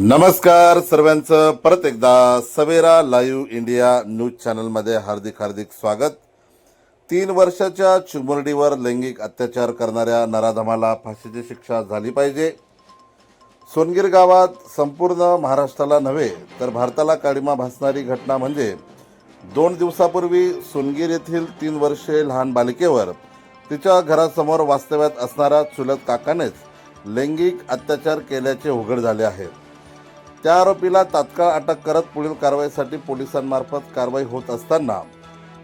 नमस्कार सर्वांचं. परत एकदा सवेरा लाईव्ह इंडिया न्यूज चॅनलमध्ये हार्दिक हार्दिक स्वागत. तीन वर्षाच्या चिमुरडीवर लैंगिक अत्याचार करणाऱ्या नराधमाला फाशीची शिक्षा झाली पाहिजे. सोनगीर गावात संपूर्ण महाराष्ट्राला नव्हे तर भारताला काळीमा भासणारी घटना म्हणजे दोन दिवसापूर्वी सोनगीर येथील तीन वर्षे लहान बालिकेवर तिच्या घरासमोर वास्तव्यात असणाऱ्या चुलत काकानेच लैंगिक अत्याचार केल्याचे उघड झाले आहे. त्या आरोपीला तात्काळ अटक करत पुढील कारवाईसाठी पोलिसांमार्फत कारवाई होत असताना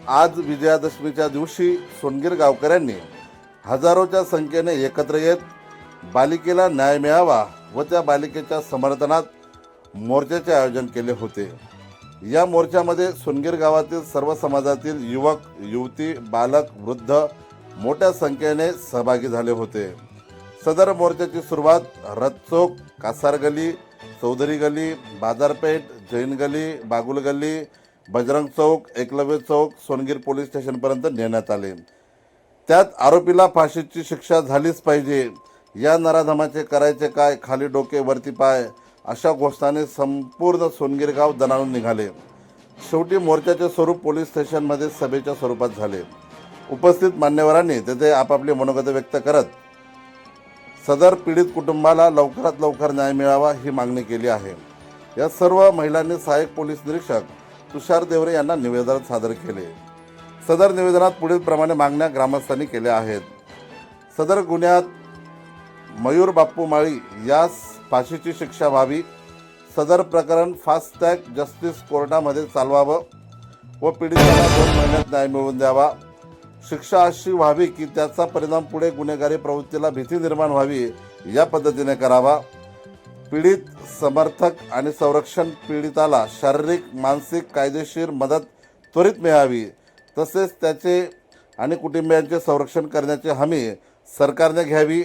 आज विजयादशमीच्या दिवशी सोनगीर गावकऱ्यांनी हजारोच्या संख्येने एकत्र येत बालिकेला न्याय मिळावा व त्या बालिकेच्या समर्थनात मोर्चाचे आयोजन केले होते. या मोर्चामध्ये सोनगीर गावातील सर्व समाजातील युवक युवती बालक वृद्ध मोठ्या संख्येने सहभागी झाले होते. सदर मोर्चाची सुरुवात रथचौक कासारगली चौधरी गली बाजारपेठ जैन गली बागुल गली बजरंग चौक एकलव्य चौक सोनगीर पोलीस स्टेशनपर्यंत नेण्यात आले. त्यात आरोपीला फाशीची शिक्षा झालीच पाहिजे. या नराधमाचे करायचे काय? खाली डोके वरती पाय अशा घोषणाने संपूर्ण सोनगीर गाव दणाणून निघाले. शेवटी मोर्चाचे स्वरूप पोलीस स्टेशनमध्ये सभेच्या स्वरूपात झाले. उपस्थित मान्यवरांनी तेथे आपापली मनोगत व्यक्त करत सदर पीडित कुटुंबाला लवकरात लवकर न्याय मिळावा ही मागणी केली आहे. या सर्व महिलांनी सहाय्यक पोलीस निरीक्षक तुषार देवरे यांना निवेदन सादर केले. सदर निवेदनात पुढीलप्रमाणे मागण्या ग्रामस्थांनी केल्या आहेत. सदर गुन्ह्यात मयूर बाप्पू माळी यास फाशीची शिक्षा व्हावी सदर प्रकरण फास्ट जस्टिस कोर्टामध्ये चालवावं व पीडितांना दोन महिन्यात न्याय मिळवून द्यावा. शिक्षा अशी व्हावी की त्याचा परिणाम पुढे गुन्हेगारी प्रवृत्तीला भीती निर्माण व्हावी या पद्धतीने करावा. पीडित समर्थक आणि संरक्षण पीडिताला शारीरिक मानसिक कायदेशीर मदत त्वरित मिळावी. तसेच त्याचे आणि कुटुंबियांचे संरक्षण करण्याची हमी सरकारने घ्यावी.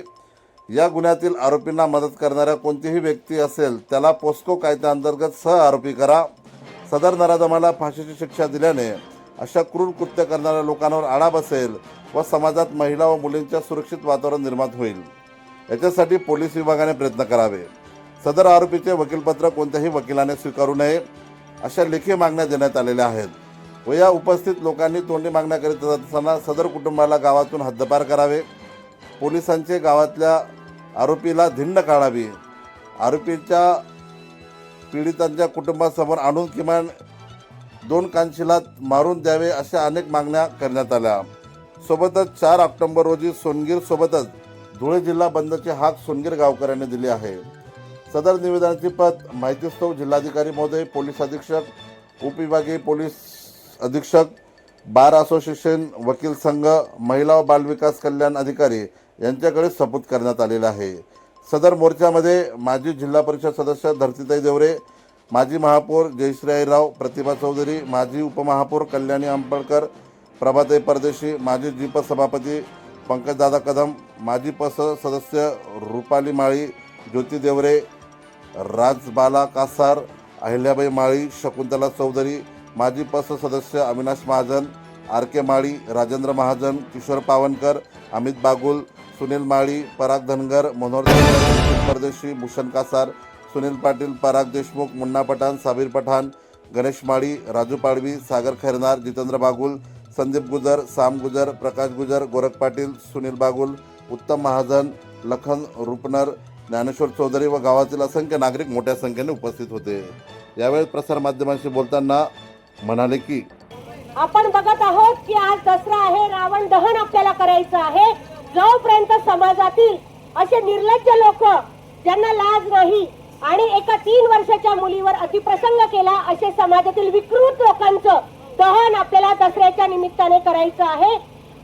या गुन्ह्यातील आरोपींना मदत करणाऱ्या कोणतीही व्यक्ती असेल त्याला पोस्को कायद्याअंतर्गत सह आरोपी करा. सदर नराधमाला फाशीची शिक्षा दिल्याने अशा क्रूर कृत्य करणाऱ्या लोकांवर आळा बसेल व समाजात महिला व मुलींच्या सुरक्षित वातावरण निर्माण होईल. याच्यासाठी पोलीस विभागाने प्रयत्न करावे. सदर आरोपीचे वकीलपत्र कोणत्याही वकिलाने स्वीकारू नये अशा लेखी मागण्या देण्यात आलेल्या आहेत. व या उपस्थित लोकांनी तोंडी मागण्या करीत असताना सदर कुटुंबाला गावातून हद्दपार करावे. पोलिसांचे गावातल्या आरोपीला धिंड काढावी. आरोपीच्या पीडितांच्या कुटुंबासमोर आणून किमान दोन कानशिलात मारून द्यावे अशा अनेक मागण्या करण्यात आल्या. सोबतच चार ऑक्टोबर रोजी सोनगीर सोबतच धुळे जिल्हा बंदची हाक सोनगीर गावकऱ्यांनी दिली आहे. सदर निवेदनाची पत माहितीस्तव जिल्हाधिकारी महोदय पोलीस अधीक्षक उपविभागीय पोलीस अधीक्षक बार असोसिएशन वकील संघ महिला व बालविकास कल्याण अधिकारी यांच्याकडे सपूत करण्यात आलेला आहे. सदर मोर्चामध्ये माजी जिल्हा परिषद सदस्य धरतीताई देवरे माजी महापौर जयश्रीराव प्रतिभा चौधरी माजी उपमहापौर कल्याणी आंबळकर प्रभाताई परदेशी माजी जीप सभापती पंकजदादा कदम माजी पस सदस्य रुपाली माळी ज्योती देवरे राजबाला कासार अहिल्याबाई माळी शकुंतला चौधरी माजी पस सदस्य अविनाश महाजन आर के माळी राजेंद्र महाजन किशोर पावनकर अमित बागुल सुनील माळी पराग धनगर मनोहर परदेशी भूषण कासार सुनील पाटील पराग देशमुख मुन्ना पठाण साबीर पठाण गणेश माळी राजू पाडवी सागर खैरनार जितेंद्र बागुल संदीप गुजर साम गुजर प्रकाश गुजर गोरख पाटील सुनील बागुल उत्तम महाजन लखन रुपनर ज्ञानेश्वर चौधरी व गावातील असंख्य नागरिक मोठ्या संख्येने उपस्थित होते. यावेळी प्रसारमाध्यमांशी बोलताना म्हणाले की आपण बघत आहोत की आज दसरा आहे रावण दहन आपल्याला करायचं आहे. जोपर्यंत समाजातील असे निर्लज्ज लोक ज्यांना लाज नाही आणि एका तीन वर्षाच्या मुलीवर अतिप्रसंग केला असे समाजातील विकृत लोकांचं दहन आपल्याला दसऱ्याच्या निमित्ताने करायचं आहे.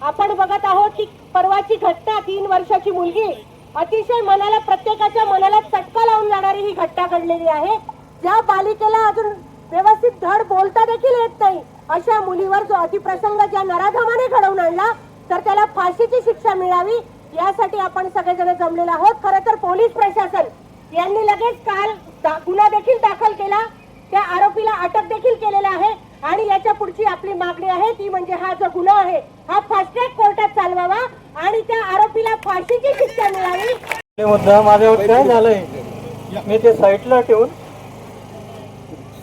आपण बघत आहोत की परवाची घटना तीन वर्षाची मुलगी अतिशय मनाला प्रत्येकाच्या मनाला चटका लावून जाणारी ही घटना घडलेली आहे. ज्या बालिकेला अजून व्यवस्थित धड बोलता देखील येत नाही अशा मुलीवर जो अतिप्रसंग ज्या नराधमाने घडवून आणला तर त्याला फाशीची शिक्षा मिळावी यासाठी आपण सगळेजण जमलेलो आहोत. खरं तर पोलीस प्रशासन यांनी लगेच काल गुन्हा देखील दाखल केला. त्या आरोपीला अटक देखील केलेला आहे आणि याच्या पुढची आपली मागणी आहे ती म्हणजे हा जो गुन्हा आहे हा फास्ट ट्रॅक कोर्टात चालवावा आणि त्या आरोपीला फाशीची शिक्षा मिळावी. मुद्दा माझ्यावर काय झालंय. मी ते साईटला ठेवून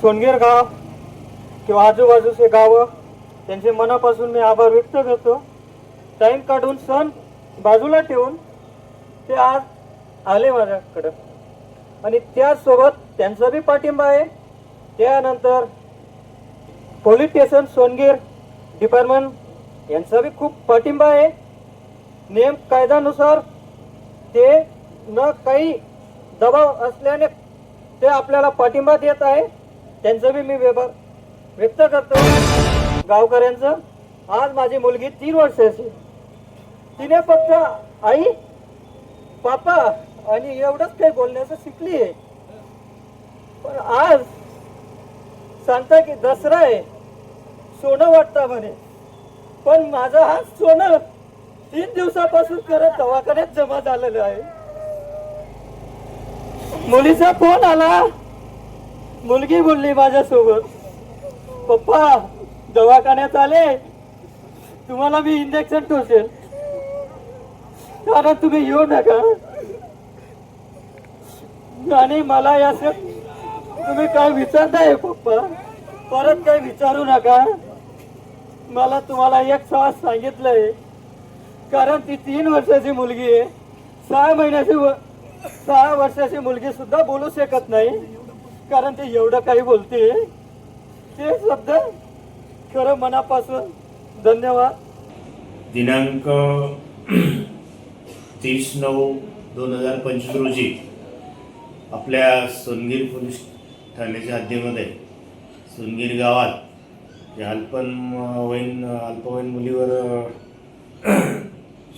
सोनगीर गाव किंवा आजूबाजूचे गावं त्यांचे मनापासून मी आभार व्यक्त करतो. टाईम काढून सण बाजूला ठेवून ते आज आले माझ्याकडं. आणि त्याचसोबत त्यांचा बी पाठिंबा आहे. त्यानंतर पोलीस स्टेशन सोनगीर डिपार्टमेंट यांचा बी खूप पाठिंबा आहे. नियम कायद्यानुसार ते न काही दबाव असल्याने ते आपल्याला पाठिंबा देत आहे. त्यांचं बी मी व्यवहार व्यक्त करतो. गावकऱ्यांचं. आज माझी मुलगी तीन वर्षाची तिने फक्त आई पापा आणि एवढंच काही बोलण्याचं शिकली आहे. पण आज सांगता की दसरा आहे सोनं वाटतं म्हणे. पण माझा हा सोनं तीन दिवसापासून करत दवाखान्यात जमा झालेलं आहे. मुलीचा फोन आला. मुलगी बोलली माझ्यासोबत पप्पा दवाखान्यात आले. तुम्हाला मी इंजेक्शन टोसेल कारण तुम्ही येऊ नका. आणि मला या तुम्ही काय विचारताय पप्पा? परत काय विचारू नका. मला तुम्हाला एक सवाल सांगितलंय. कारण ती तीन वर्षाची मुलगी आहे. सहा महिन्याची व- सहा वर्षाची मुलगी सुद्धा बोलू शकत नाही. कारण ते एवढं काही बोलते. ते शब्द खरं मनापासून धन्यवाद. दिनांक तीस नऊ दोन हजार पंचवीस रोजी आपल्या सोनगीर पोलीस ठाण्याच्या हद्दीमध्ये सोनगीर गावात जे अल्पन वयीन अल्पवयीन मुलीवर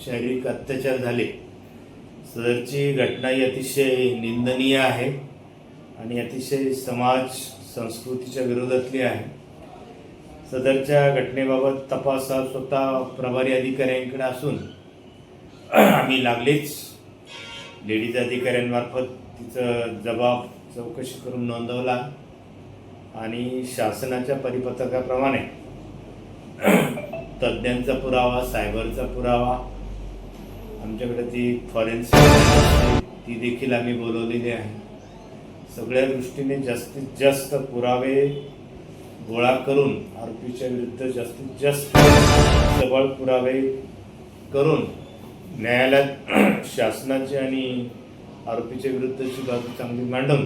शारीरिक अत्याचार झाले. सदरची घटना ही अतिशय निंदनीय आहे आणि अतिशय समाज संस्कृतीच्या विरोधातली आहे. सदरच्या घटनेबाबत तपास हा स्वतः प्रभारी अधिकाऱ्यांकडे असून आम्ही लागलीच लेडीज अधिकाऱ्यांमार्फत तिचं जबाब चौकशी करून नोंदवला आणि शासनाच्या परिपत्रकाप्रमाणे तज्ज्ञांचा पुरावा सायबरचा पुरावा आमच्याकडे ती फॉरेन्सिक ती देखील आम्ही बोलवलेली आहे. सगळ्या दृष्टीने जास्तीत जास्त पुरावे गोळा करून आरोपीच्या विरुद्ध जास्तीत जास्त सबळ पुरावे करून न्यायालयात शासनाचे आणि आरोपीच्या विरुद्धची बाजू चांगली मांडून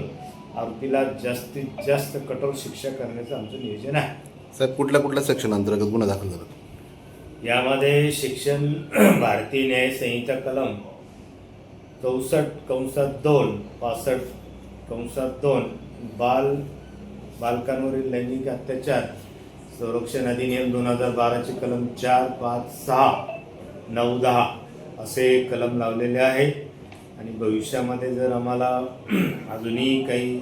आरोपीला जास्तीत जास्त कठोर शिक्षा करण्याचं आमचं नियोजन आहे. साहेब कुठल्या कुठल्या सेक्शन अंतर्गत गुन्हा दाखल झाला? यामध्ये शिक्षण भारतीय न्याय संहिता कलम चौसष्ट कंसात दोन पासष्ट कंसात दोन बाल बालकांवरील लैंगिक अत्याचार संरक्षण अधिनियम दोन हजार बाराचे कलम चार पाच सहा नऊ दहा असे कलम लावलेले आहेत आणि भविष्यामध्ये जर आम्हाला अजूनही काही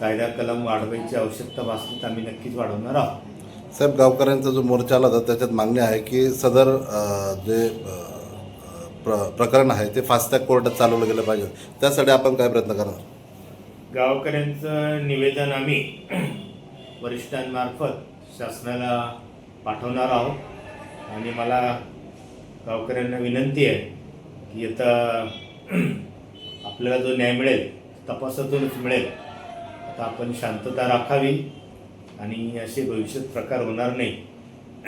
कायदा कलम वाढवायची आवश्यकता भासली तर आम्ही नक्कीच वाढवणार आहोत. साहेब गावकऱ्यांचा जो मोर्चा आला होता त्याच्यात मागणी आहे की सदर जे प्र प्रकरण आहे ते फास्टॅग कोर्टात चालवलं गेलं पाहिजे. त्यासाठी आपण काय प्रयत्न करणार? गावकऱ्यांचं निवेदन आम्ही वरिष्ठांमार्फत शासनाला पाठवणार आहोत. आणि मला गावकऱ्यांना विनंती आहे की आता आपल्याला जो न्याय मिळेल तपासातूनच मिळेल आता आपण शांतता राखावी आणि असे भविष्यात प्रकार होणार नाही.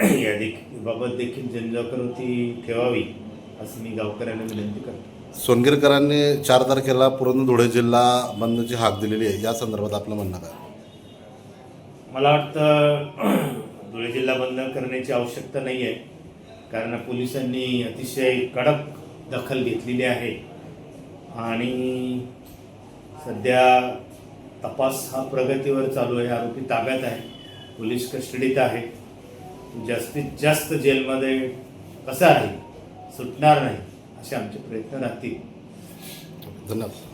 या देखील बाबत देखील जनजागृती ठेवावी असं मी गावकऱ्यांना विनंती करतो. सोनगिरकरांनी चार तारखेला पूर्ण धुळे जिल्हा बंदची हाक दिलेली आहे. या संदर्भात आपलं म्हणणं काय? मला वाटतं धुळे जिल्हा बंद करण्याची आवश्यकता नाही आहे कारण पोलिसांनी अतिशय कडक दखल घेतलेली आहे. आणि सध्या तपास हा प्रगतीवर चालू आहे. आरोपी ताब्यात आहे. पोलीस कस्टडीत आहे. जास्तीत जास्त जेलमध्ये कसा आहे सुटणार नाही असे आमचे प्रयत्न राहतील. धन्यवाद.